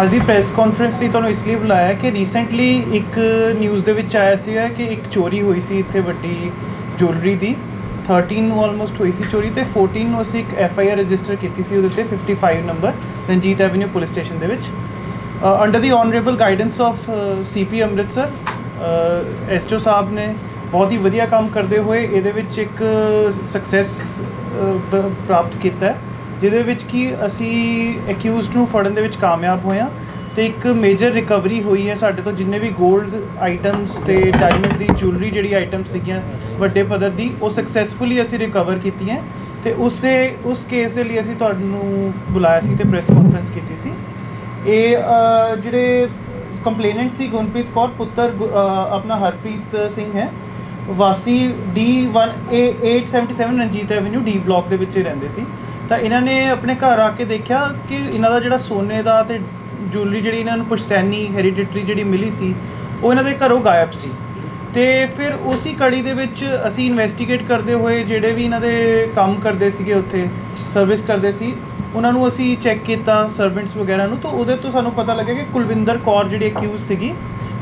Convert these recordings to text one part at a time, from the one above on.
ਅੱਜ ਦੀ press conference ਲਈ ਤੁਹਾਨੂੰ ਇਸ ਲਈ ਬੁਲਾਇਆ ਕਿ ਰੀਸੈਂਟਲੀ ਇੱਕ ਨਿਊਜ਼ ਦੇ ਵਿੱਚ ਆਇਆ ਸੀਗਾ ਕਿ ਇੱਕ ਚੋਰੀ ਹੋਈ ਸੀ ਇੱਥੇ ਵੱਡੀ ਜੁਐਲਰੀ ਦੀ। 13 ਨੂੰ ਆਲਮੋਸਟ ਹੋਈ ਸੀ ਚੋਰੀ ਤੇ 14 ਨੂੰ ਅਸੀਂ ਇੱਕ ਐਫ ਆਈ ਆਰ ਰਜਿਸਟਰ ਕੀਤੀ ਸੀ ਉਹਦੇ ਤੇ 55 number Ranjit avenue police station ਦੇ ਵਿੱਚ। Under the honourable guidance of CP Amritsar ਐਸਟੋ ਸਾਹਿਬ ਨੇ ਬਹੁਤ ਹੀ ਵਧੀਆ ਕੰਮ ਕਰਦੇ ਹੋਏ ਇਹਦੇ ਵਿੱਚ ਇੱਕ ਸਕਸੈਸ ਪ੍ਰਾਪਤ ਕੀਤਾ। ਹੈ ਜਿਹਦੇ ਵਿੱਚ ਕਿ ਅਸੀਂ ਅਕਿਊਜ਼ਡ ਨੂੰ ਫੜਨ ਦੇ ਵਿੱਚ ਕਾਮਯਾਬ ਹੋਏ ਹਾਂ ਤੇ ਇੱਕ ਮੇਜਰ ਰਿਕਵਰੀ ਹੋਈ ਹੈ ਸਾਡੇ ਤੋਂ, ਜਿੰਨੇ ਵੀ 골ਡ ਆਈਟਮਸ ਤੇ ਡਾਇਮੰਡ ਦੀ ਜੁਐਲਰੀ ਜਿਹੜੀ ਆਈਟਮਸ ਸੀਗੀਆਂ ਵੱਡੇ ਪੱਧਰ ਦੀ, ਉਹ ਸਕਸੈਸਫੁਲੀ ਅਸੀਂ ਰਿਕਵਰ ਕੀਤੀਆਂ ਤੇ ਉਸ ਦੇ ਉਸ ਕੇਸ ਦੇ ਲਈ ਅਸੀਂ ਤੁਹਾਨੂੰ ਬੁਲਾਇਆ ਸੀ ਤੇ ਪ੍ਰੈਸ ਕਾਨਫਰੰਸ ਕੀਤੀ ਸੀ। ਇਹ ਜਿਹੜੇ ਕੰਪਲੇਨੈਂਟ ਸੀ ਗੁਰਪ੍ਰੀਤ ਕੌਰ, ਪੁੱਤਰ ਗੁ- ਆਪਣਾ ਹਰਪ੍ਰੀਤ ਸਿੰਘ ਹੈ, ਵਾਸੀ D1 877 Ranjit avenue D block ਦੇ ਵਿੱਚ ਹੀ ਰਹਿੰਦੇ ਸੀ। ਤਾਂ ਇਹਨਾਂ ਨੇ ਆਪਣੇ ਘਰ ਆ ਕੇ ਦੇਖਿਆ ਕਿ ਇਹਨਾਂ ਦਾ ਜਿਹੜਾ ਸੋਨੇ ਦਾ ਤੇ ਜੁਐਲਰੀ ਜਿਹੜੀ ਇਹਨਾਂ ਨੂੰ ਪੁਸ਼ਤੈਨੀ ਹੈਰੀਡਿਟਰੀ ਜਿਹੜੀ ਮਿਲੀ ਸੀ, ਉਹ ਇਹਨਾਂ ਦੇ ਘਰੋਂ ਗਾਇਬ ਸੀ। ਤੇ ਫਿਰ ਉਸੇ ਕੜੀ ਦੇ ਵਿੱਚ ਅਸੀਂ ਇਨਵੈਸਟੀਗੇਟ ਕਰਦੇ ਹੋਏ ਜਿਹੜੇ ਵੀ ਇਹਨਾਂ ਦੇ ਕੰਮ ਕਰਦੇ ਸੀਗੇ ਉੱਥੇ ਸਰਵਿਸ ਕਰਦੇ ਸੀ, ਉਹਨਾਂ ਨੂੰ ਅਸੀਂ ਚੈੱਕ ਕੀਤਾ ਸਰਵੈਂਟਸ ਵਗੈਰਾ ਨੂੰ, ਤਾਂ ਉਹਦੇ ਤੋਂ ਸਾਨੂੰ ਪਤਾ ਲੱਗਿਆ ਕਿ ਕੁਲਵਿੰਦਰ ਕੌਰ ਜਿਹੜੀ ਅਕਿਊਜ਼ ਸੀਗੀ,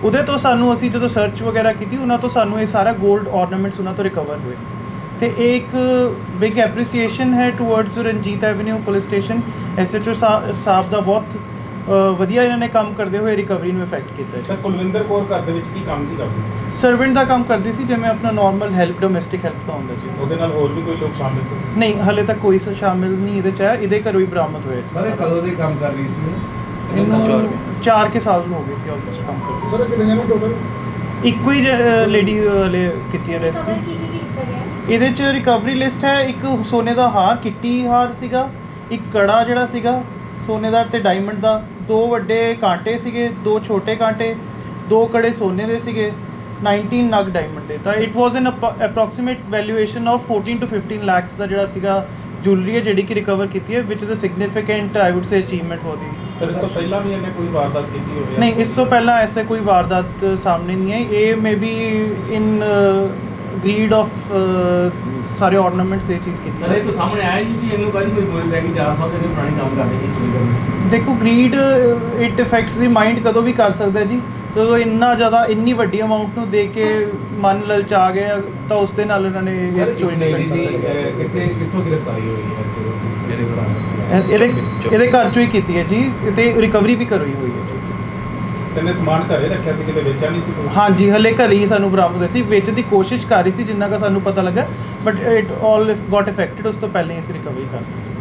ਉਹਦੇ ਤੋਂ ਸਾਨੂੰ ਅਸੀਂ ਜਦੋਂ ਸਰਚ ਵਗੈਰਾ ਕੀਤੀ, ਉਹਨਾਂ ਤੋਂ ਸਾਨੂੰ ਇਹ ਸਾਰਾ 골ਡ ornaments ਉਹਨਾਂ ਤੋਂ ਰਿਕਵਰ ਹੋਏ। ਤੇ ਇਹ ਇੱਕ ਬਿਗ ਐਪਰੀਸੀਏਸ਼ਨ ਹੈ towards Ranjit avenue police station SHO ਸਾਹਿਬ ਦਾ ਬਹੁਤ ਵਧੀਆ ਇਹਨਾਂ ਨੇ ਕੰਮ ਕਰਦੇ ਹੋਏ ਰਿਕਵਰੀ ਨੂੰ ਇਫੈਕਟ ਕੀਤਾ ਹੈ ਸਰ ਕੁਲਵਿੰਦਰ ਕੌਰ ਘਰ ਦੇ ਵਿੱਚ ਕੀ ਕੰਮ ਕੀ ਕਰਦੀ ਸੀ? ਸਰਵੈਂਟ ਦਾ ਕੰਮ ਕਰਦੀ ਸੀ ਜਿਵੇਂ ਆਪਣਾ ਨਾਰਮਲ ਹੈਲਪ ਡੋਮੈਸਟਿਕ ਹੈਲਪ ਦਾ ਹੁੰਦਾ ਜੀ। ਉਹਦੇ ਨਾਲ ਹੋਰ ਵੀ ਕੋਈ ਲੋਕ ਸ਼ਾਮਿਲ ਸੀ? ਨਹੀਂ ਹਲੇ ਤੱਕ ਕੋਈ ਸ਼ਾਮਿਲ ਨਹੀਂ ਇਹਦੇ ਚ ਹੈ ਇਹਦੇ ਘਰੋਂ ਹੀ ਬਰਾਮਦ ਹੋਏ ਸਾਰੇ ਕਦੋਂ ਦੇ ਕੰਮ ਕਰ ਰਹੀ ਸੀ? ਇਹਨੂੰ 4 ਕੇ ਸਾਲ ਹੋ ਗਏ ਸੀ ਆਲਮੋਸਟ ਕੰਮ ਕਰਦੇ। ਸਰ ਕਿੰਨੇ ਜਣੇ ਟੋਟਲ ਇੱਕੋ ਹੀ ਲੇਡੀ ਕੀਤੀ ਹੈ ਰੈਸਟ ਕਵਰ ਕੀ ਕੀ ਕੀਤਾ ਗਿਆ? ਇਹਦੇ ਚ ਰਿਕਵਰੀ ਲਿਸਟ ਹੈ ਇੱਕ ਸੋਨੇ ਦਾ ਹਾਰ ਕਿੱਟੀ ਹਾਰ ਸੀਗਾ ਇੱਕ ਕੜਾ ਜਿਹੜਾ ਸੀਗਾ ਸੋਨੇ ਦਾ ਤੇ ਡਾਇਮੰਡ ਦਾ। ਦੋ ਵੱਡੇ ਕਾਂਟੇ ਸੀਗੇ ਦੋ ਛੋਟੇ ਕਾਂਟੇ ਦੋ ਕੜੇ ਸੋਨੇ ਦੇ ਸੀਗੇ 19 ਨਗ ਡਾਇਮੰਡ ਦੇ। ਤਾਂ it was an approximate valuation of 14 to 15 lakhs ਦਾ ਜਿਹੜਾ ਸੀਗਾ ਜੁਐਲਰੀ ਹੈ ਜਿਹੜੀ ਕਿ ਰਿਕਵਰ ਕੀਤੀ ਹੈ ਵਿਚ is a significant I would say achievement for the ਫਿਰ ਇਸ ਤੋਂ ਪਹਿਲਾਂ ਵੀ ਇਹਨੇ ਕੋਈ ਵਾਰਦਾਤ ਕੀਤੀ ਹੋਵੇ? ਨਹੀਂ ਇਸ ਤੋਂ ਪਹਿਲਾਂ ਐਸੇ ਕੋਈ ਵਾਰਦਾਤ ਸਾਹਮਣੇ ਨਹੀਂ ਹੈ ਇਹ may be in greed of ਸਾਰੇ ornaments ਇਹ ਚੀਜ਼ ਕੀਤੀ। ਸਰ ਇਹ ਤੋਂ ਸਾਹਮਣੇ ਆਇਆ ਜੀ ਵੀ ਇਹਨੂੰ ਕਾਹਦੀ ਮਜਬੂਰੀ ਪੈ ਗਈ 4 ਸਾਲ ਤੋਂ ਇਹਨੇ ਪੁਰਾਣੀ ਕੰਮ ਕਰਦੇ ਸੀ ਚੋਰੀ ਕਰਨ। ਦੇਖੋ greed it affects the mind ਕਦੋਂ ਵੀ ਕਰ ਸਕਦਾ ਹੈ ਜੀ। ਜਦੋਂ ਇੰਨਾ ਜ਼ਿਆਦਾ ਇੰਨੀ ਵੱਡੀ ਅਮਾਉਂਟ ਨੂੰ ਦੇਖ ਕੇ ਮਨ ਲਲਚਾ ਗਿਆ ਤਾਂ ਉਸ ਦੇ ਨਾਲ ਉਹਨਾਂ ਨੇ ਇਸ ਇਸ ਚੋਰੀ ਲੇਡੀ ਨੂੰ ਦੀ ਕੀਤਾ। ਕਿੱਥੇ ਕਿੱਥੋਂ ਗ੍ਰਿਫਤਾਰੀ ਹੋਈ ਹੈ? ਇਹਦੇ ਇਹ- ਇਹਦੇ ਇਹਦੇ ਘਰ ਚੋਂ ਹੀ ਕੀਤੀ ਹੈ ਜੀ। ਤੇ ਰਿਕਵਰੀ ਵੀ ਕਰੋਈ ਹੋਈ ਹੈ ਜੀ। ਇਹਨੇ ਸਮਾਨ ਘਰੇ ਰੱਖਿਆ ਸੀ ਕਿਤੇ ਵੇਚਿਆ ਨਹੀਂ ਸੀ ਕੋਈ? ਹਾਂਜੀ ਹਲੇ ਘਰੇ ਹੀ ਸਾਨੂੰ ਬਰਾਮਦ ਹੋਈ ਸੀ। ਵੇਚਣ ਦੀ ਕੋਸ਼ਿਸ਼ ਕਰ ਰਹੀ ਸੀ ਜਿੰਨਾ ਕਾ ਸਾਨੂੰ ਪਤਾ ਲੱਗਾ but it all got affected ਉਸ ਤੋਂ ਪਹਿਲਾਂ ਹੀ ਅਸੀਂ ਰਿਕਵਰੀ ਕਰ ਲਈ ਸੀ